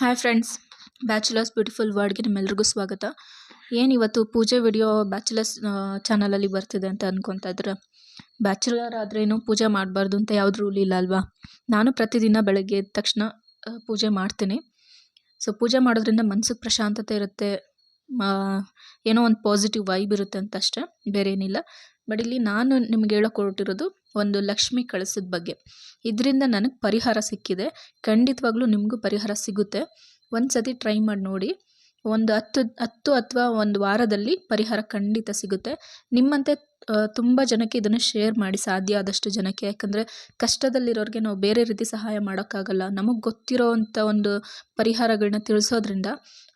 Hi friends, bachelors beautiful ವರ್ಡ್ಗೆ ನಿಮ್ಮೆಲ್ರಿಗೂ ಸ್ವಾಗತ. ಏನು ಇವತ್ತು ಪೂಜೆ ವಿಡಿಯೋ ಬ್ಯಾಚುಲರ್ಸ್ ಚಾನಲಲ್ಲಿ ಬರ್ತಿದೆ ಅಂತ ಅನ್ಕೊತಾ ಇದ್ರೆ, ಬ್ಯಾಚುಲರ್ ಆದ್ರೇನು ಪೂಜೆ ಮಾಡಬಾರ್ದು ಅಂತ ಯಾವ್ದು ರೂಲ್ ಇಲ್ಲ ಅಲ್ವಾ? ನಾನು ಪ್ರತಿದಿನ ಬೆಳಗ್ಗೆ ಎದ್ದ ತಕ್ಷಣ ಪೂಜೆ ಮಾಡ್ತೀನಿ. ಸೊ, ಪೂಜೆ ಮಾಡೋದ್ರಿಂದ ಮನಸ್ಸಿಗೆ ಪ್ರಶಾಂತತೆ ಇರುತ್ತೆ ಏನೋ ಒಂದು ಪಾಸಿಟಿವ್ ವೈಬ್ ಇರುತ್ತೆ ಅಂತ ಅಷ್ಟೇ ಬೇರೆ ಏನಿಲ್ಲ ಬಟ್ ಇಲ್ಲಿ ನಾನು ನಿಮ್ಗೆ ಹೇಳೋಕೆ ಹೊರಟಿರೋದು ಒಂದು ಲಕ್ಷ್ಮಿ ಕಳಸದ ಬಗ್ಗೆ. ಇದರಿಂದ ನನಗೆ ಪರಿಹಾರ ಸಿಕ್ಕಿದೆ. ಖಂಡಿತವಾಗ್ಲೂ ನಿಮಗೂ ಪರಿಹಾರ ಸಿಗುತ್ತೆ. ಒಂದು ಸತಿ ಟ್ರೈ ಮಾಡಿ ನೋಡಿ. ಒಂದು ಹತ್ತು ಹತ್ತು ಅಥವಾ ಒಂದು ವಾರದಲ್ಲಿ ಪರಿಹಾರ ಖಂಡಿತ ಸಿಗುತ್ತೆ. ನಿಮ್ಮಂತೆ ತುಂಬ ಜನಕ್ಕೆ ಇದನ್ನು ಶೇರ್ ಮಾಡಿ ಸಾಧ್ಯ ಆದಷ್ಟು ಜನಕ್ಕೆ. ಯಾಕಂದರೆ ಕಷ್ಟದಲ್ಲಿರೋರಿಗೆ ನಾವು ಬೇರೆ ರೀತಿ ಸಹಾಯ ಮಾಡೋಕ್ಕಾಗಲ್ಲ. ನಮಗೆ ಗೊತ್ತಿರೋ ಒಂದು ಪರಿಹಾರಗಳನ್ನ ತಿಳಿಸೋದ್ರಿಂದ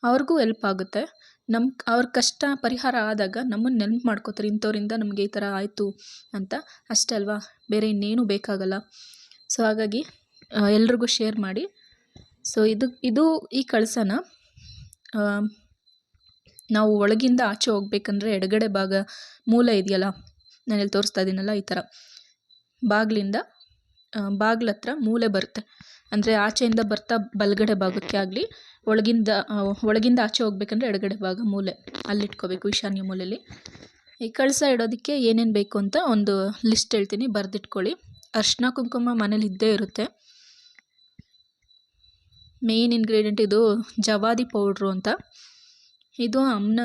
ಅವ್ರಿಗೂ ಹೆಲ್ಪ್ ಆಗುತ್ತೆ. ನಮ್ಮ ಅವ್ರ ಕಷ್ಟ ಪರಿಹಾರ ಆದಾಗ ನಮ್ಮನ್ನು ನೆನ್ಪು ಮಾಡ್ಕೋತಾರೆ. ಇಂಥವ್ರಿಂದ ನಮಗೆ ಈ ಥರ ಆಯಿತು ಅಂತ ಅಷ್ಟೇ ಅಲ್ವಾ? ಬೇರೆ ಇನ್ನೇನು ಬೇಕಾಗಲ್ಲ. ಸೊ ಹಾಗಾಗಿ ಎಲ್ರಿಗೂ ಶೇರ್ ಮಾಡಿ. ಸೊ ಇದು ಇದು ಈ ಕಳಸನ ನಾವು ಒಳಗಿಂದ ಆಚೆ ಹೋಗ್ಬೇಕಂದ್ರೆ ಎಡಗಡೆ ಭಾಗ ಮೂಲ ಇದೆಯಲ್ಲ? ನಾನಿಲ್ಲಿ ತೋರಿಸ್ತಾ ಇದ್ದೀನಲ್ಲ ಈ ಥರ. ಬಾಗಿಲಿಂದ ಬಾಗ್ಲ ಹತ್ರ ಮೂಲೆ ಬರುತ್ತೆ. ಅಂದರೆ ಆಚೆಯಿಂದ ಬರ್ತಾ ಬಲಗಡೆ ಭಾಗಕ್ಕೆ ಆಗಲಿ, ಒಳಗಿಂದ ಒಳಗಿಂದ ಆಚೆ ಹೋಗ್ಬೇಕಂದ್ರೆ ಎಡಗಡೆ ಭಾಗ ಮೂಲೆ ಅಲ್ಲಿ ಇಟ್ಕೋಬೇಕು ಈಶಾನ್ಯ ಮೂಲೆಯಲ್ಲಿ ಈ ಕಳಸ ಇಡೋದಕ್ಕೆ ಏನೇನು ಬೇಕು ಅಂತ ಒಂದು ಲಿಸ್ಟ್ ಹೇಳ್ತೀನಿ, ಬರೆದಿಟ್ಕೊಳ್ಳಿ. ಅರ್ಶಿನ ಕುಂಕುಮ ಮನೇಲಿ ಇದ್ದೇ ಇರುತ್ತೆ. ಮೇಯ್ನ್ ಇಂಗ್ರೀಡಿಯೆಂಟ್ ಇದು ಜವಾದಿ ಪೌಡ್ರು ಅಂತ. ಇದು ಅಮ್ಮನ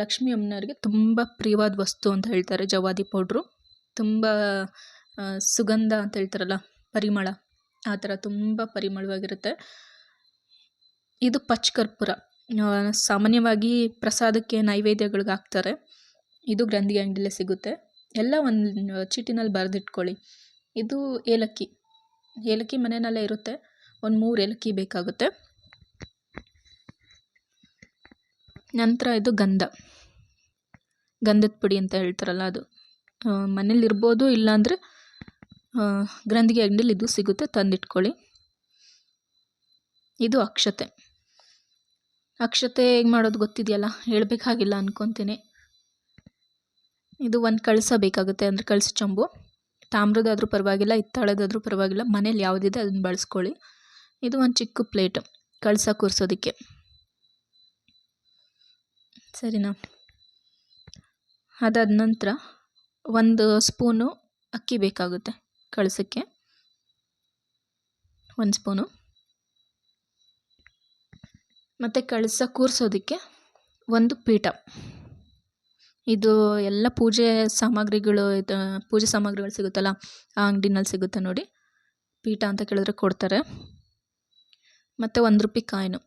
ಲಕ್ಷ್ಮಿ ಅಮ್ಮನವ್ರಿಗೆ ತುಂಬ ಪ್ರಿಯವಾದ ವಸ್ತು ಅಂತ ಹೇಳ್ತಾರೆ ಜವಾದಿ ಪೌಡ್ರು ತುಂಬ ಸುಗಂಧ ಅಂತ ಹೇಳ್ತಾರಲ್ಲ, ಪರಿಮಳ. ಆ ಥರ ತುಂಬ ಪರಿಮಳವಾಗಿರುತ್ತೆ. ಇದು ಪಚ್ಚ ಕರ್ಪೂರ ಸಾಮಾನ್ಯವಾಗಿ ಪ್ರಸಾದಕ್ಕೆ ನೈವೇದ್ಯಗಳಿಗೆ ಹಾಕ್ತಾರೆ. ಇದು ಗ್ರಂಥಿ ಅಂಗಡಿಲೇ ಸಿಗುತ್ತೆ. ಎಲ್ಲ ಒಂದು ಚೀಟಿನಲ್ಲಿ ಬರೆದಿಟ್ಕೊಳ್ಳಿ. ಇದು ಏಲಕ್ಕಿ. ಏಲಕ್ಕಿ ಮನೆಯಲ್ಲೇ ಇರುತ್ತೆ. ಒಂದು ಮೂರು ಏಲಕ್ಕಿ ಬೇಕಾಗುತ್ತೆ. ನಂತರ ಇದು ಗಂಧ. ಗಂಧದ ಪುಡಿ ಅಂತ ಹೇಳ್ತಾರಲ್ಲ ಅದು. ಮನೇಲಿರ್ಬೋದು ಇಲ್ಲಾಂದರೆ ಗ್ರಂಥಿಗೆ ಅಂಗಡಿಲಿ ಇದು ಸಿಗುತ್ತೆ, ತಂದಿಟ್ಕೊಳ್ಳಿ. ಇದು ಅಕ್ಷತೆ. ಅಕ್ಷತೆ ಹೇಗೆ ಮಾಡೋದು ಗೊತ್ತಿದೆಯಲ್ಲ? ಹೇಳಬೇಕಾಗಿಲ್ಲ ಅಂದ್ಕೊತೀನಿ ಇದು ಒಂದು ಕಳಸ ಬೇಕಾಗುತ್ತೆ ಅಂದರೆ ಕಳಸ ಚಂಬು. ತಾಮ್ರದಾದರೂ ಪರವಾಗಿಲ್ಲ, ಹಿತ್ತಾಳೆದಾದರೂ ಪರವಾಗಿಲ್ಲ, ಮನೇಲಿ ಯಾವುದಿದೆ ಅದನ್ನು ಬಳಸ್ಕೊಳ್ಳಿ. ಇದು ಒಂದು ಚಿಕ್ಕ ಪ್ಲೇಟ್, ಕಳಸ ಕೂರಿಸೋದಕ್ಕೆ. ಸರಿನಾ? ಅದಾದ ನಂತರ ಒಂದು ಸ್ಪೂನು ಅಕ್ಕಿ ಬೇಕಾಗುತ್ತೆ. ಕಳಸಕ್ಕೆ? ಒಂದು ಸ್ಪೂನು ಮತ್ತು ಕಳಸ ಕೂರಿಸೋದಕ್ಕೆ ಒಂದು ಪೀಠ. ಇದು ಎಲ್ಲ ಪೂಜೆ ಸಾಮಗ್ರಿಗಳು, ಇದು, ಪೂಜೆ ಸಾಮಗ್ರಿಗಳು ಸಿಗುತ್ತಲ್ಲ, ಆ ಅಂಗಡಿನಲ್ಲಿ ಸಿಗುತ್ತೆ ನೋಡಿ. ಪೀಠ ಅಂತ ಕೇಳಿದ್ರೆ ಕೊಡ್ತಾರೆ. ಮತ್ತು ಒಂದು ರೂಪಾಯಿ ಕಾಯಿನು.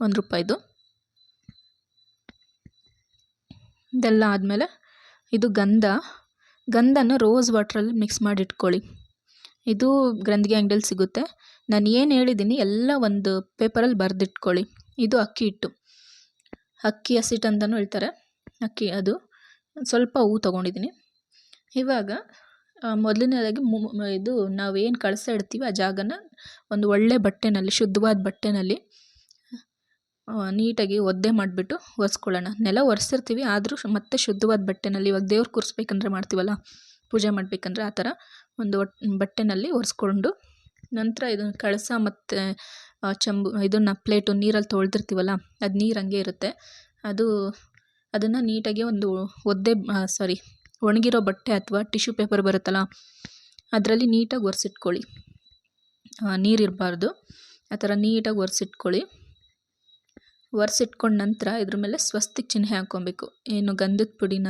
ಒಂದು ರೂಪಾಯಿದು. ಇದೆಲ್ಲ ಆದಮೇಲೆ ಇದು ಗಂಧ. ಗಂಧನ ರೋಸ್ ವಾಟ್ರಲ್ಲಿ ಮಿಕ್ಸ್ ಮಾಡಿ ಇಟ್ಕೊಳ್ಳಿ ಇದು ಗ್ರಂಥಿಗೆ ಅಂಗಡಿಯಲ್ಲಿ ಸಿಗುತ್ತೆ. ನಾನು ಏನು ಹೇಳಿದ್ದೀನಿ ಎಲ್ಲ ಒಂದು ಪೇಪರಲ್ಲಿ ಬರೆದಿಟ್ಕೊಳ್ಳಿ. ಇದು ಅಕ್ಕಿ ಹಿಟ್ಟು. ಅಕ್ಕಿ ಹಸಿಟ್ಟು ಅಂತಲೂ ಹೇಳ್ತಾರೆ. ಅಕ್ಕಿ ಅದು. ಸ್ವಲ್ಪ ಹೂ ತೊಗೊಂಡಿದ್ದೀನಿ ಇವಾಗ ಮೊದಲನೇದಾಗಿ ಮು ಇದು ನಾವೇನು ಕಳಸ ಇಡ್ತೀವಿ ಆ ಜಾಗನ ಒಂದು ಒಳ್ಳೆ ಬಟ್ಟೆನಲ್ಲಿ, ಶುದ್ಧವಾದ ಬಟ್ಟೆನಲ್ಲಿ ನೀಟಾಗಿ ಒದ್ದೆ ಮಾಡಿಬಿಟ್ಟು ಒರೆಸ್ಕೊಳ್ಳೋಣ. ನೆಲ ಒರೆಸಿರ್ತೀವಿ, ಆದರೂ ಮತ್ತೆ ಶುದ್ಧವಾದ ಬಟ್ಟೆನಲ್ಲಿ ಇವಾಗ ದೇವ್ರು ಕೂರಿಸ್ಬೇಕಂದ್ರೆ ಮಾಡ್ತೀವಲ್ಲ, ಪೂಜೆ ಮಾಡಬೇಕಂದ್ರೆ ಆ ಥರ ಒಂದು ಬಟ್ಟೆನಲ್ಲಿ ಒರೆಸ್ಕೊಂಡು ನಂತರ ಇದನ್ನು ಕಳಸ ಮತ್ತು ಚಂಬು, ಇದನ್ನು ಪ್ಲೇಟು ನೀರಲ್ಲಿ ತೊಳೆದಿರ್ತೀವಲ್ಲ, ಅದು ನೀರು ಹಂಗೆ ಇರುತ್ತೆ. ಅದು, ಅದನ್ನು ನೀಟಾಗಿ ಒಂದು ಒದ್ದೆ ಸಾರಿ ಒಣಗಿರೋ ಬಟ್ಟೆ ಅಥವಾ ಟಿಶ್ಯೂ ಪೇಪರ್ ಬರುತ್ತಲ್ಲ, ಅದರಲ್ಲಿ ನೀಟಾಗಿ ಒರೆಸಿಟ್ಕೊಳ್ಳಿ. ನೀರಿರಬಾರ್ದು ಆ ಥರ ನೀಟಾಗಿ ಒರೆಸಿಟ್ಕೊಳ್ಳಿ. ಒರೆಸಿಟ್ಕೊಂಡ ನಂತರ ಇದ್ರ ಮೇಲೆ ಸ್ವಸ್ತಿಕ್ ಚಿಹ್ನೆ ಹಾಕ್ಕೊಬೇಕು ಏನು ಗಂಧದ ಪುಡಿನ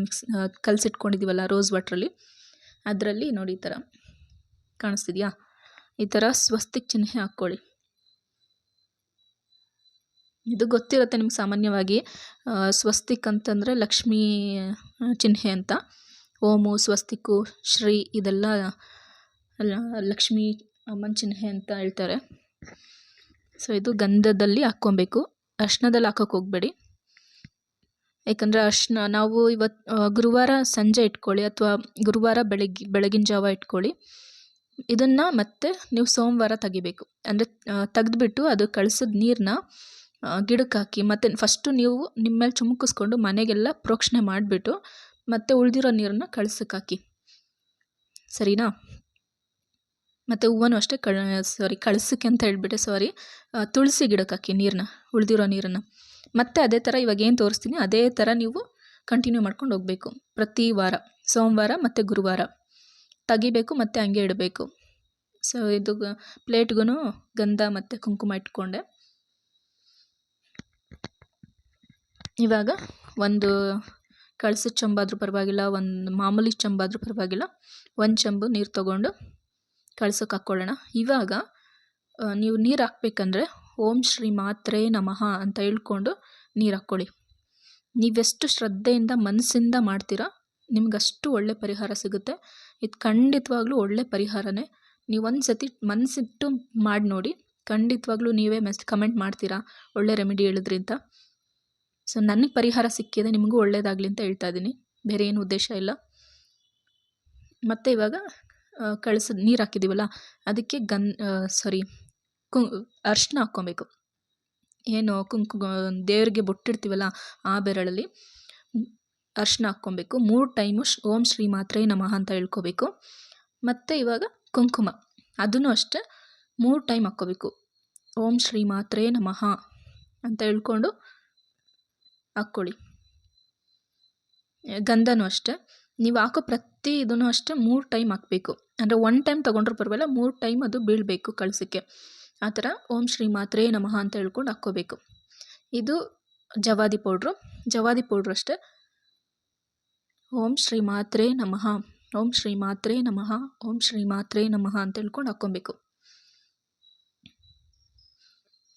ಮಿಕ್ಸ್ ಕಲಸಿಟ್ಕೊಂಡಿದ್ದೀವಲ್ಲ ರೋಸ್ ವಾಟ್ರಲ್ಲಿ ಅದರಲ್ಲಿ ನೋಡಿ ಈ ಥರ ಕಾಣಿಸ್ತಿದ್ಯಾ? ಈ ಥರ ಸ್ವಸ್ತಿಕ್ ಚಿಹ್ನೆ ಹಾಕ್ಕೊಳ್ಳಿ. ಇದು ಗೊತ್ತಿರುತ್ತೆ ನಿಮ್ಗೆ ಸಾಮಾನ್ಯವಾಗಿ ಸ್ವಸ್ತಿಕ್ ಅಂತಂದರೆ ಲಕ್ಷ್ಮೀ ಚಿಹ್ನೆ ಅಂತ. ಓಮು, ಸ್ವಸ್ತಿಕು, ಶ್ರೀ ಇದೆಲ್ಲ ಲಕ್ಷ್ಮೀ ಅಮ್ಮನ ಚಿಹ್ನೆ ಅಂತ ಹೇಳ್ತಾರೆ. ಸೊ ಇದು ಗಂಧದಲ್ಲಿ ಹಾಕ್ಕೊಬೇಕು. ಅರ್ಶನದಲ್ಲಿ ಹಾಕೋಕೆ ಹೋಗಬೇಡಿ. ಯಾಕಂದರೆ ಅರ್ಶನ ನಾವು ಇವತ್ತು ಗುರುವಾರ ಸಂಜೆ ಇಟ್ಕೊಳ್ಳಿ ಅಥವಾ ಗುರುವಾರ ಬೆಳಗ್ಗೆ ಬೆಳಗಿನ ಜಾವ ಇಟ್ಕೊಳ್ಳಿ. ಇದನ್ನು ಮತ್ತೆ ನೀವು ಸೋಮವಾರ ತೆಗಿಬೇಕು. ಅಂದರೆ ತೆಗೆದುಬಿಟ್ಟು ಅದು ಕಳಿಸಿದ ನೀರನ್ನ ಗಿಡಕ್ಕೆ ಹಾಕಿ ಮತ್ತು ಫಸ್ಟು ನೀವು ನಿಮ್ಮ ಮೇಲೆ ಚುಮುಕಿಸ್ಕೊಂಡು ಮನೆಗೆಲ್ಲ ಪ್ರೋಕ್ಷಣೆ ಮಾಡಿಬಿಟ್ಟು ಮತ್ತೆ ಉಳಿದಿರೋ ನೀರನ್ನು ಕಳ್ಸಕ್ಕೆ ಹಾಕಿ. ಸರಿನಾ? ಮತ್ತು ಹೂವನ್ನು ಅಷ್ಟೇ ಕಳ ಸಾರಿ ಕಳಸಕ್ಕೆ ಅಂತ ಹೇಳ್ಬಿಟ್ಟೆ ಸಾರಿ ತುಳಸಿ ಗಿಡಕ್ಕೆ ಹಾಕಿ ನೀರನ್ನ ಉಳಿದಿರೋ ನೀರನ್ನು. ಮತ್ತು ಅದೇ ಥರ ಇವಾಗ ಏನು ತೋರಿಸ್ತೀನಿ, ಅದೇ ಥರ ನೀವು ಕಂಟಿನ್ಯೂ ಮಾಡ್ಕೊಂಡು ಹೋಗಬೇಕು. ಪ್ರತಿ ವಾರ, ಸೋಮವಾರ ಮತ್ತು ಗುರುವಾರ. ತೆಗಿಬೇಕು ಮತ್ತು ಹಂಗೆ ಇಡಬೇಕು. ಸೊ ಇದು ಪ್ಲೇಟ್ಗೂ ಗಂಧ ಮತ್ತು ಕುಂಕುಮ ಇಟ್ಕೊಂಡೆ. ಇವಾಗ ಒಂದು ಕಳಸದ ಚಂಬಾದರೂ ಪರವಾಗಿಲ್ಲ, ಒಂದು ಮಾಮೂಲಿ ಚಂಬಾದರೂ ಪರವಾಗಿಲ್ಲ. ಒಂದು ಚಂಬು ನೀರು ತೊಗೊಂಡು ಕಳ್ಸೋಕೆ ಹಾಕ್ಕೊಳ್ಳೋಣ ಇವಾಗ ನೀವು ನೀರು ಹಾಕ್ಬೇಕಂದ್ರೆ ಓಂ ಶ್ರೀ ಮಾತ್ರೇ ನಮಃ ಅಂತ ಹೇಳ್ಕೊಂಡು ನೀರು ಹಾಕ್ಕೊಳ್ಳಿ. ನೀವೆಷ್ಟು ಶ್ರದ್ಧೆಯಿಂದ ಮನಸ್ಸಿಂದ ಮಾಡ್ತೀರಾ, ನಿಮಗಷ್ಟು ಒಳ್ಳೆ ಪರಿಹಾರ ಸಿಗುತ್ತೆ. ಇದು ಖಂಡಿತವಾಗ್ಲೂ ಒಳ್ಳೆ ಪರಿಹಾರನೇ. ನೀವು ಒಂದು ಸತಿ ಮನಸ್ಸಿಟ್ಟು ಮಾಡಿ ನೋಡಿ, ಖಂಡಿತವಾಗ್ಲೂ ನೀವೇ ಮೆಸ್, ಕಮೆಂಟ್ ಮಾಡ್ತೀರಾ, ಒಳ್ಳೆ ರೆಮಿಡಿ ಹೇಳಿದ್ರಿ ಅಂತ. ಸೊ, ನನಗೆ ಪರಿಹಾರ ಸಿಕ್ಕಿದೆ ನಿಮಗೂ ಒಳ್ಳೇದಾಗಲಿ ಅಂತ ಹೇಳ್ತಾ ಇದ್ದೀನಿ. ಬೇರೆ ಏನು ಉದ್ದೇಶ ಇಲ್ಲ. ಮತ್ತು ಇವಾಗ ಕಳ್ಸಿದ ನೀರು ಹಾಕಿದ್ದೀವಲ್ಲ ಅದಕ್ಕೆ ಗನ್ ಸಾರಿ ಕು, ಅರ್ಶಿನ ಹಾಕ್ಕೊಬೇಕು. ಏನು, ಕುಂಕುಮ, ದೇವರಿಗೆ ಬೊಟ್ಟಿಡ್ತೀವಲ್ಲ ಆ ಬೆರಳಲ್ಲಿ ಅರ್ಶಿನ ಹಾಕ್ಕೊಬೇಕು. ಮೂರು ಟೈಮು ಓಂ ಶ್ರೀ ಮಾತ್ರೇ ನಮಃ ಅಂತ ಹೇಳ್ಕೋಬೇಕು. ಮತ್ತು ಇವಾಗ ಕುಂಕುಮ, ಅದನ್ನು ಅಷ್ಟೇ ಮೂರು ಟೈಮ್ ಹಾಕ್ಕೋಬೇಕು. ಓಂ ಶ್ರೀ ಮಾತ್ರೇ ನಮಃ ಅಂತ ಹೇಳ್ಕೊಂಡು ಹಾಕ್ಕೊಳ್ಳಿ. ಗಂಧನೂ ಅಷ್ಟೇ. ನೀವು ಹಾಕೋ ಪ್ರತಿ ಇದನ್ನು ಅಷ್ಟೇ ಮೂರು ಟೈಮ್ ಹಾಕಬೇಕು. ಅಂದರೆ ಒನ್ ಟೈಮ್ ತೊಗೊಂಡ್ರೂ ಪರವಾಗಿಲ್ಲ, ಮೂರು ಟೈಮ್ ಅದು ಬೀಳಬೇಕು ಕಳಸಕ್ಕೆ. ಆ ಥರ ಓಂ ಶ್ರೀ ಮಾತ್ರೇ ನಮಃ ಅಂತ ಹೇಳ್ಕೊಂಡು ಹಾಕ್ಕೋಬೇಕು. ಇದು ಜವಾದಿ ಪೌಡ್ರು. ಜವಾದಿ ಪೌಡ್ರು ಅಷ್ಟೇ. ಓಂ ಶ್ರೀ ಮಾತ್ರೇ ನಮಃ. ಓಂ ಶ್ರೀ ಮಾತ್ರೇ ನಮಃ. ಓಂ ಶ್ರೀ ಮಾತ್ರೇ ನಮಃ ಅಂತ ಹೇಳ್ಕೊಂಡು ಹಾಕ್ಕೊಬೇಕು.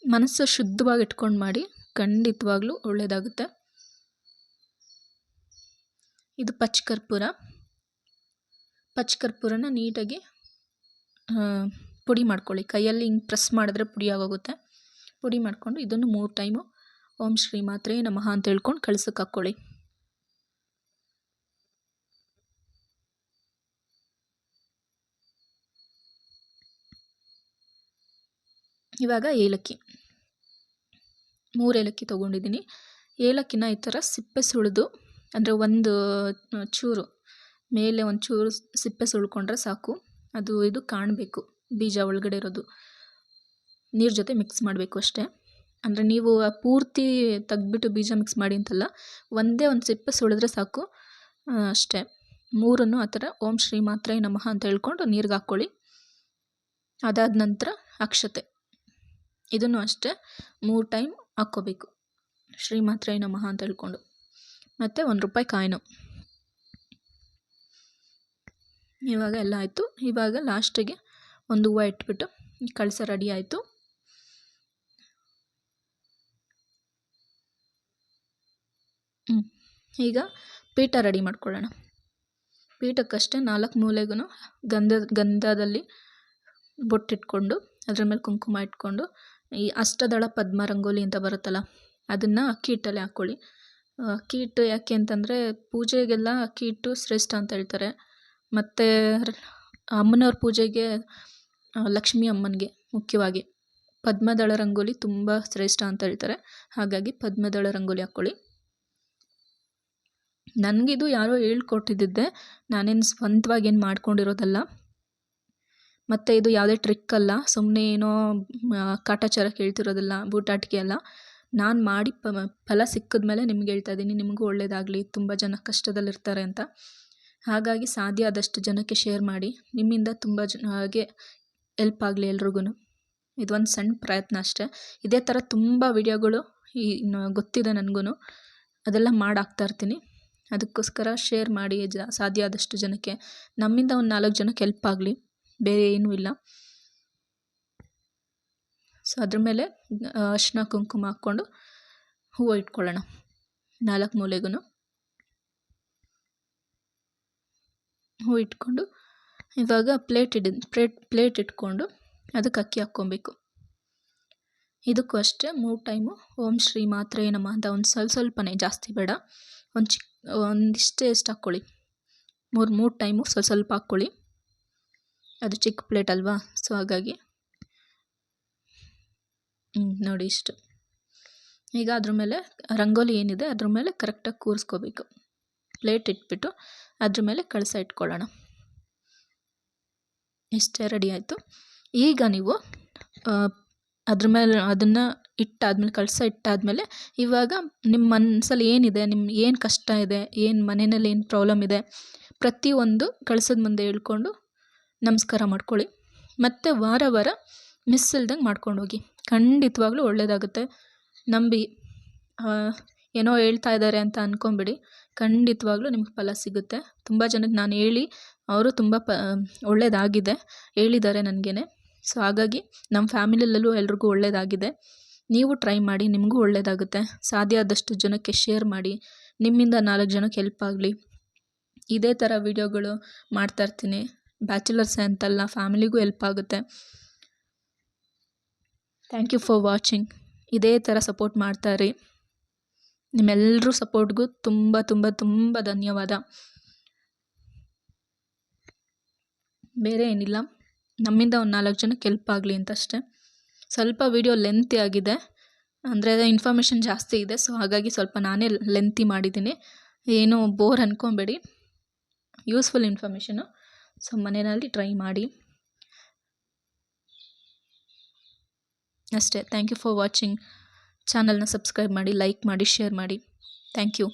ಮನಸ್ಸು ಶುದ್ಧವಾಗಿ ಇಟ್ಕೊಂಡು ಮಾಡಿ ಖಂಡಿತವಾಗ್ಲೂ ಒಳ್ಳೆಯದಾಗುತ್ತೆ ಇದು ಪಚ್ಕರ್ಪೂರ. ಪಚ್ಕರ್ಪೂರನ ನೀಟಾಗಿ ಪುಡಿ ಮಾಡ್ಕೊಳ್ಳಿ. ಕೈಯಲ್ಲಿ ಹಿಂಗೆ ಪ್ರೆಸ್ ಮಾಡಿದ್ರೆ ಪುಡಿ ಆಗೋಗುತ್ತೆ. ಪುಡಿ ಮಾಡಿಕೊಂಡು ಇದನ್ನು ಮೂರು ಟೈಮು ಓಂ ಶ್ರೀ ಮಾತ್ರೆಯೇ ನಮಃ ಅಂತ ಹೇಳ್ಕೊಂಡು ಕಳ್ಸಕ್ಕೆ ಹಾಕ್ಕೊಳ್ಳಿ. ಇವಾಗ ಏಲಕ್ಕಿ. ಮೂರು ಏಲಕ್ಕಿ ತೊಗೊಂಡಿದ್ದೀನಿ. ಏಲಕ್ಕಿನ ಈ ಥರ ಸಿಪ್ಪೆ ಸುಳಿದು ಅಂದರೆ ಒಂದು ಚೂರು ಮೇಲೆ ಒಂದು ಚೂರು ಸಿಪ್ಪೆ ಸುಳ್ಕೊಂಡ್ರೆ ಸಾಕು. ಅದು ಇದು ಕಾಣಬೇಕು, ಬೀಜ ಒಳಗಡೆ ಇರೋದು. ನೀರು ಜೊತೆ ಮಿಕ್ಸ್ ಮಾಡಬೇಕು ಅಷ್ಟೇ. ಅಂದರೆ ನೀವು ಪೂರ್ತಿ ತೆಗ್ದ್ಬಿಟ್ಟು ಬೀಜ ಮಿಕ್ಸ್ ಮಾಡಿ ಅಂತಲ್ಲ, ಒಂದೇ ಒಂದು ಸಿಪ್ಪೆ ಸುಳಿದ್ರೆ ಸಾಕು. ಅಷ್ಟೇ. ಮೂರನ್ನು ಆ ಥರ ಓಂ ಶ್ರೀ ಮಾತ್ರ ನಮಃ ಅಂತ ಹೇಳ್ಕೊಂಡು ನೀರಿಗೆ ಹಾಕ್ಕೊಳ್ಳಿ. ಅದಾದ ನಂತರ ಅಕ್ಷತೆ. ಇದನ್ನು ಅಷ್ಟೇ ಮೂರು ಟೈಮ್ ಹಾಕ್ಕೋಬೇಕು. ಶ್ರೀ ಮಾತ್ರ ನಮಃ ಅಂತ ಹೇಳ್ಕೊಂಡು. ಮತ್ತು ಒಂದು ರೂಪಾಯಿ ಕಾಯ್ನು. ಇವಾಗ ಎಲ್ಲ ಆಯಿತು. ಇವಾಗ ಲಾಸ್ಟಿಗೆ ಒಂದು ಹೂವು ಇಟ್ಬಿಟ್ಟು ಕಳಸ ರೆಡಿ ಆಯಿತು. ಈಗ ಪೀಠ ರೆಡಿ ಮಾಡ್ಕೊಳ್ಳೋಣ. ಪೀಠಕ್ಕಷ್ಟೇ ನಾಲ್ಕು ಮೂಲೆಗೂ ಗಂಧ, ಗಂಧದಲ್ಲಿ ಬೊಟ್ಟಿಟ್ಕೊಂಡು, ಅದ್ರ ಮೇಲೆ ಕುಂಕುಮ ಇಟ್ಕೊಂಡು, ಈ ಅಷ್ಟದಳ ಪದ್ಮ ರಂಗೋಲಿ ಅಂತ ಬರುತ್ತಲ್ಲ, ಅದನ್ನು ಅಕ್ಕಿ ಹಿಟ್ಟಲ್ಲಿ ಹಾಕ್ಕೊಳ್ಳಿ ಅಕ್ಕಿ ಹಿಟ್ಟು ಯಾಕೆ ಅಂತಂದರೆ ಪೂಜೆಗೆಲ್ಲ ಅಕ್ಕಿ ಹಿಟ್ಟು ಶ್ರೇಷ್ಠ ಅಂತ ಹೇಳ್ತಾರೆ. ಮತ್ತು ಅಮ್ಮನವ್ರ ಪೂಜೆಗೆ ಲಕ್ಷ್ಮೀ ಅಮ್ಮನಿಗೆ ಮುಖ್ಯವಾಗಿ ಪದ್ಮದಳ ರಂಗೋಲಿ ತುಂಬ ಶ್ರೇಷ್ಠ ಅಂತ ಹೇಳ್ತಾರೆ. ಹಾಗಾಗಿ ಪದ್ಮದಳ ರಂಗೋಲಿ ಹಾಕ್ಕೊಳ್ಳಿ. ನನಗಿದು ಯಾರೋ ಹೇಳ್ಕೊಟ್ಟಿದ್ದಿದ್ದೆ, ನಾನೇನು ಸ್ವಂತವಾಗಿ ಏನು ಮಾಡ್ಕೊಂಡಿರೋದಲ್ಲ. ಮತ್ತು ಇದು ಯಾವುದೇ ಟ್ರಿಕ್ ಅಲ್ಲ ಸುಮ್ಮನೆ ಏನೋ ಕಾಟಾಚಾರ ಕೇಳ್ತಿರೋದಲ್ಲ ಬೂಟಾಟಿಕೆ ಅಲ್ಲ. ನಾನು ಮಾಡಿ ಫಲ ಸಿಕ್ಕಿದ ಮೇಲೆ ನಿಮ್ಗೆ ಹೇಳ್ತಾ ಇದ್ದೀನಿ, ನಿಮಗೂ ಒಳ್ಳೆಯದಾಗಲಿ ತುಂಬ ಜನ ಕಷ್ಟದಲ್ಲಿರ್ತಾರೆ ಅಂತ. ಹಾಗಾಗಿ ಸಾಧ್ಯ ಆದಷ್ಟು ಜನಕ್ಕೆ ಶೇರ್ ಮಾಡಿ, ನಿಮ್ಮಿಂದ ತುಂಬ ಜನಗೆ ಎಲ್ಪ್ ಆಗಲಿ ಎಲ್ರಿಗೂ ಇದೊಂದು ಸಣ್ಣ ಪ್ರಯತ್ನ ಅಷ್ಟೇ. ಇದೇ ಥರ ತುಂಬ ವಿಡಿಯೋಗಳು ಈ ಗೊತ್ತಿದೆ ನನಗೂ ಅದೆಲ್ಲ ಇರ್ತೀನಿ. ಅದಕ್ಕೋಸ್ಕರ ಶೇರ್ ಮಾಡಿ, ಜ, ಸಾಧ್ಯ ಆದಷ್ಟು ಜನಕ್ಕೆ. ನಮ್ಮಿಂದ ಒಂದು ನಾಲ್ಕು ಜನಕ್ಕೆ ಹೆಲ್ಪ್ ಆಗಲಿ. ಬೇರೆ ಏನೂ ಇಲ್ಲ. ಸೊ ಅದ್ರ ಮೇಲೆ ಅರಿಶಿನ, ಕುಂಕುಮ ಹಾಕ್ಕೊಂಡು ಹೂವು ಇಟ್ಕೊಳ್ಳೋಣ. ನಾಲ್ಕು ಮೂಲೆಗೂ ಹೂ ಇಟ್ಕೊಂಡು, ಇವಾಗ ಪ್ಲೇಟ್ ಇಡ, ಪ್ಲೇಟ್ ಪ್ಲೇಟ್ ಇಟ್ಕೊಂಡು ಅದಕ್ಕೆ ಅಕ್ಕಿ ಹಾಕ್ಕೊಬೇಕು. ಇದಕ್ಕೂ ಅಷ್ಟೇ, ಮೂರು ಟೈಮು ಓಂ ಶ್ರೀ ಮಾತ್ರ ಏನಮ್ಮ ಅಂತ ಒಂದು ಸ್ವಲ್ಪ ಸ್ವಲ್ಪನೇ ಜಾಸ್ತಿ ಬೇಡ. ಒಂದು ಚಿಕ್ಕ ಒಂದಿಷ್ಟೇ ಎಷ್ಟು ಹಾಕ್ಕೊಳ್ಳಿ. ಮೂರು ಮೂರು ಟೈಮು ಸ್ವಲ್ಪ ಸ್ವಲ್ಪ ಹಾಕ್ಕೊಳ್ಳಿ. ಅದು ಚಿಕ್ಕ ಪ್ಲೇಟ್ ಅಲ್ವಾ? ಸೊ ಹಾಗಾಗಿ ನೋಡಿ ಇಷ್ಟು. ಈಗ ಅದ್ರ ಮೇಲೆ ರಂಗೋಲಿ ಏನಿದೆ ಅದ್ರ ಮೇಲೆ ಕರೆಕ್ಟಾಗಿ ಕೂರಿಸ್ಕೋಬೇಕು. ಪ್ಲೇಟ್ ಇಟ್ಬಿಟ್ಟು ಅದ್ರ ಮೇಲೆ ಕಳಸ ಇಟ್ಕೊಳ್ಳೋಣ. ಇಷ್ಟೇ ರೆಡಿ ಆಯಿತು. ಈಗ ನೀವು ಅದ್ರ ಮೇಲೆ ಅದನ್ನು ಇಟ್ಟಾದ್ಮೇಲೆ, ಕಳಸ ಇಟ್ಟಾದಮೇಲೆ ಇವಾಗ ನಿಮ್ಮ ಮನಸ್ಸಲ್ಲಿ ಏನಿದೆ ನಿಮ್ಮ ಏನು ಕಷ್ಟ ಇದೆ, ಏನು ಮನೆಯಲ್ಲಿ ಏನು ಪ್ರಾಬ್ಲಮ್ ಇದೆ, ಪ್ರತಿಯೊಂದು ಕಳಸದ ಮುಂದೆ ಹೇಳ್ಕೊಂಡು ನಮಸ್ಕಾರ ಮಾಡ್ಕೊಳ್ಳಿ. ಮತ್ತು ವಾರ ವಾರ ಮಿಸ್ ಇಲ್ದಂಗೆ ಮಾಡ್ಕೊಂಡು ಹೋಗಿ. ಖಂಡಿತವಾಗ್ಲೂ ಒಳ್ಳೆಯದಾಗುತ್ತೆ ನಂಬಿ ಏನೋ ಹೇಳ್ತಾ ಇದ್ದಾರೆ ಅಂತ ಅಂದ್ಕೊಂಬಿಡಿ ಖಂಡಿತವಾಗ್ಲೂ ನಿಮ್ಗೆ ಫಲ ಸಿಗುತ್ತೆ. ತುಂಬ ಜನಕ್ಕೆ ನಾನು ಹೇಳಿ, ಅವರು ತುಂಬ ಪ ಒಳ್ಳೆಯದಾಗಿದೆ ಹೇಳಿದ್ದಾರೆ ನನಗೇನೆ. ಸೊ, ಹಾಗಾಗಿ ನಮ್ಮ ಫ್ಯಾಮಿಲಿಯಲ್ಲೂ ಎಲ್ರಿಗೂ ಒಳ್ಳೆಯದಾಗಿದೆ ನೀವು ಟ್ರೈ ಮಾಡಿ, ನಿಮಗೂ ಒಳ್ಳೆಯದಾಗುತ್ತೆ ಸಾಧ್ಯ ಆದಷ್ಟು ಜನಕ್ಕೆ ಶೇರ್ ಮಾಡಿ, ನಿಮ್ಮಿಂದ ನಾಲ್ಕು ಜನಕ್ಕೆ ಹೆಲ್ಪ್ ಆಗಲಿ. ಇದೇ ಥರ ವೀಡಿಯೋಗಳು ಮಾಡ್ತಾಯಿರ್ತೀನಿ ಬ್ಯಾಚುಲರ್ಸೇ ಅಂತಲ್ಲ, ಫ್ಯಾಮಿಲಿಗೂ ಹೆಲ್ಪ್ ಆಗುತ್ತೆ. ಥ್ಯಾಂಕ್ ಯು ಫಾರ್ ವಾಚಿಂಗ್ ಇದೇ ಥರ ಸಪೋರ್ಟ್ ಮಾಡ್ತಾಯಿರಿ ನಿಮ್ಮೆಲ್ಲರೂ ಸಪೋರ್ಟ್ಗೂ ತುಂಬ ತುಂಬ ತುಂಬ ಧನ್ಯವಾದ. ಬೇರೆ ಏನಿಲ್ಲ. ನಮ್ಮಿಂದ ಒಂದು ನಾಲ್ಕು ಜನಕ್ಕೆ ಹೆಲ್ಪ್ ಆಗಲಿ ಅಂತ ಅಷ್ಟೇ ಸ್ವಲ್ಪ ವೀಡಿಯೋ ಲೆಂತಿ ಆಗಿದೆ. ಅಂದರೆ ಇನ್ಫಾರ್ಮೇಷನ್ ಜಾಸ್ತಿ ಇದೆ ಸೊ ಹಾಗಾಗಿ ಸ್ವಲ್ಪ ನಾನೇ ಲೆಂತಿ ಮಾಡಿದ್ದೀನಿ. ಏನು ಬೋರ್ ಅಂದ್ಕೊಬೇಡಿ ಯೂಸ್ಫುಲ್ ಇನ್ಫಾರ್ಮೇಷನು ಸೊ ಮನೆಯಲ್ಲಿ ಟ್ರೈ ಮಾಡಿ. ಅಷ್ಟೇ. ಥ್ಯಾಂಕ್ ಯು ಫಾರ್ ವಾಚಿಂಗ್ ಚಾನಲ್ನ ಸಬ್ಸ್ಕ್ರೈಬ್ ಮಾಡಿ ಲೈಕ್ ಮಾಡಿ ಶೇರ್ ಮಾಡಿ. Thank you